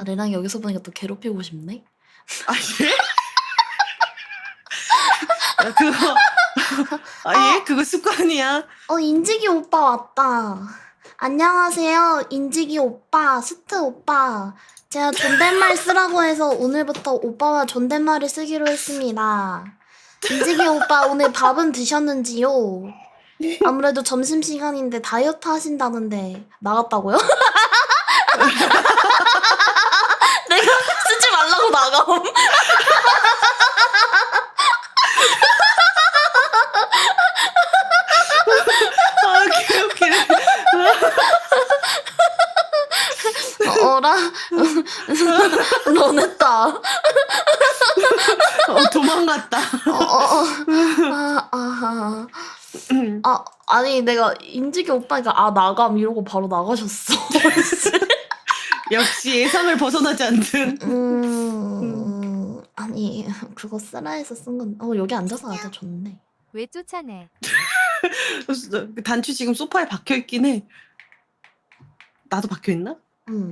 아 레랑 여기서 보니까 또 괴롭히고 싶네. 아 예? 야 그거 아 예? 그거 습관이야. 어 인지기 오빠 왔다. 안녕하세요 인지기 오빠 스트 오빠. 제가 존댓말 쓰라고 해서 오늘부터 오빠와 존댓말을 쓰기로 했습니다. 인지기 오빠 오늘 밥은 드셨는지요? 아무래도 점심 시간인데 다이어트 하신다는데 나갔다고요? 내가 쓰지 나감. 아 개웃기네. 어라 너냈다. 어, 도망갔다. 어, 어, 어. 아, 아, 아. 아, 아니 내가 인지기 오빠니까 아 나감 이러고 바로 나가셨어. 역시 예상을 벗어나지 않는. 음, 아니 그거 쓰라 해서 쓴 건. 어 여기 앉아서 하자 좋네. 왜 쫓아내? 그 단추 지금 소파에 박혀 있긴 해. 나도 박혀 있나? 음.